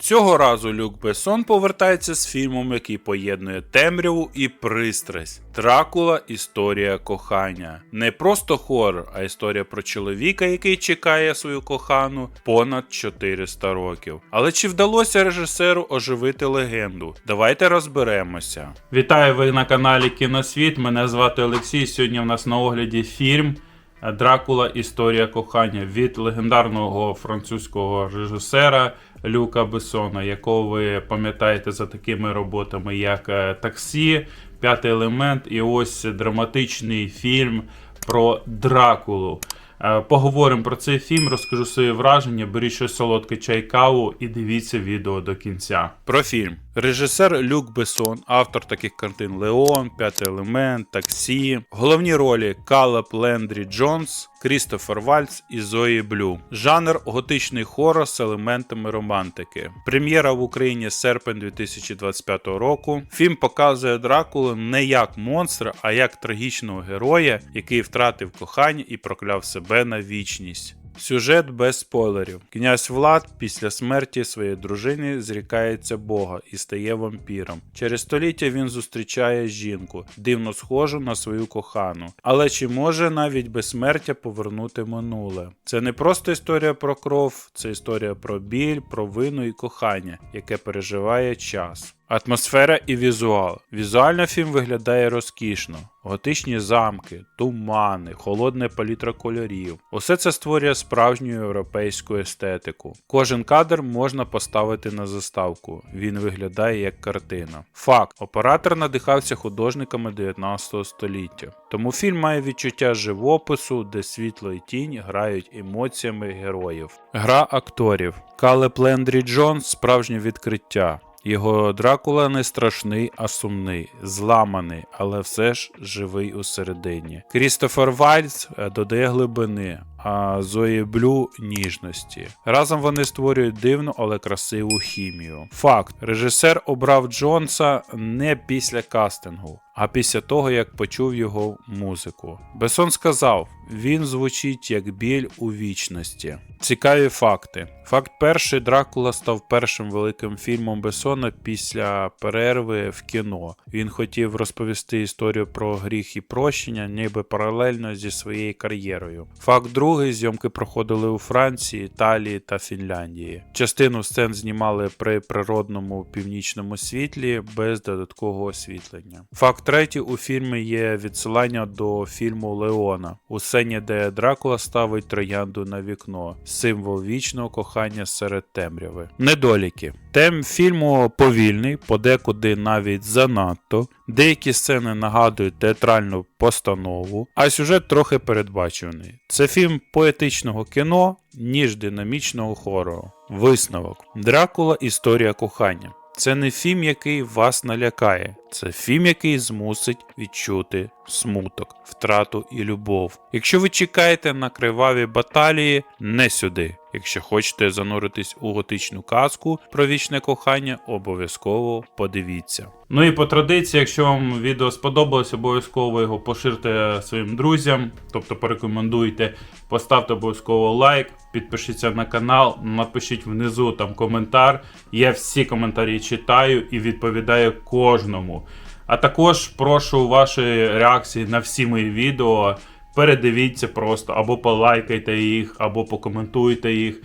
Цього разу Люк Бессон повертається з фільмом, який поєднує темряву і пристрасть. Дракула історія кохання. Не просто хорор, а історія про чоловіка, який чекає свою кохану понад 400 років. Але чи вдалося режисеру оживити легенду? Давайте розберемося. Вітаю ви на каналі Кіносвіт. Мене звати Олексій. Сьогодні в нас на огляді фільм Дракула Історія кохання від легендарного французького режисера Люка Бессона, якого ви пам'ятаєте за такими роботами, як е, Таксі, П'ятий елемент і ось драматичний фільм про Дракулу. Е, Поговоримо про цей фільм, розкажу свої враження, беріть щось солодке чай каву і дивіться відео до кінця. Про фільм. Режисер Люк Бессон, автор таких картин Леон, П'ятий елемент, Таксі. Головні ролі Калеб Лендрі Джонс, Крістофер Вальц і Зої Блю. Жанр готичний хорор з елементами романтики. Прем'єра в Україні серпень 2025 року. Фільм показує Дракулу не як монстра, а як трагічного героя, який втратив кохання і прокляв себе на вічність. Сюжет без спойлерів. Князь Влад після смерті своєї дружини зрікається Бога і стає вампіром. Через століття він зустрічає жінку, дивно схожу на свою кохану. Але чи може навіть безсмертя повернути минуле? Це не просто історія про кров, це історія про біль, про вину і кохання, яке переживає час. Атмосфера і візуал. Візуально фільм виглядає розкішно. Готичні замки, тумани, холодна палітра кольорів. Усе це створює справжню європейську естетику. Кожен кадр можна поставити на заставку. Він виглядає як картина. Факт: оператор надихався художниками 19 століття. Тому фільм має відчуття живопису, де світло і тінь грають емоціями героїв. Гра акторів. Калеб Лендрі Джонс справжнє відкриття. Його Дракула не страшний, а сумний, зламаний, але все ж живий усередині. Крістофер Вальц е, додає глибини, а Зої Блю ніжності. Разом вони створюють дивну, але красиву хімію. Факт: режисер обрав Джонса не після кастингу, а після того, як почув його музику. Бесон сказав: він звучить як біль у вічності. Цікаві факти. Факт перший Дракула став першим великим фільмом Бесона після перерви в кіно. Він хотів розповісти історію про гріх і прощення, ніби паралельно зі своєю кар'єрою. Факт другий зйомки проходили у Франції, Італії та Фінляндії. Частину сцен знімали при природному північному світлі без додаткового освітлення. Факт третій у фільмі є відсилання до фільму Леона у сцені, де Дракула ставить троянду на вікно, символ вічного кохання серед темряви. Недоліки. Тем фільму повільний, подекуди навіть занадто. Деякі сцени нагадують театральну постанову, а сюжет трохи передбачений. Це фільм поетичного кіно, ніж динамічного хорору. Висновок: Дракула історія кохання. Це не фільм, який вас налякає, це фільм, який змусить відчути смуток, втрату і любов. Якщо ви чекаєте на криваві баталії, не сюди. Якщо хочете зануритись у готичну казку про вічне кохання, обов'язково подивіться. Ну і по традиції, якщо вам відео сподобалось, обов'язково його поширте своїм друзям, тобто порекомендуйте, поставте обов'язково лайк, підпишіться на канал, напишіть внизу там коментар. Я всі коментарі читаю і відповідаю кожному. А також прошу ваші реакції на всі мої відео. Передивіться просто або полайкайте їх, або покоментуйте їх.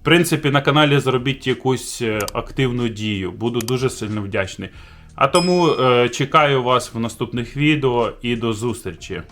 В принципі, на каналі зробіть якусь е, активну дію. Буду дуже сильно вдячний. А тому е, чекаю вас в наступних відео і до зустрічі.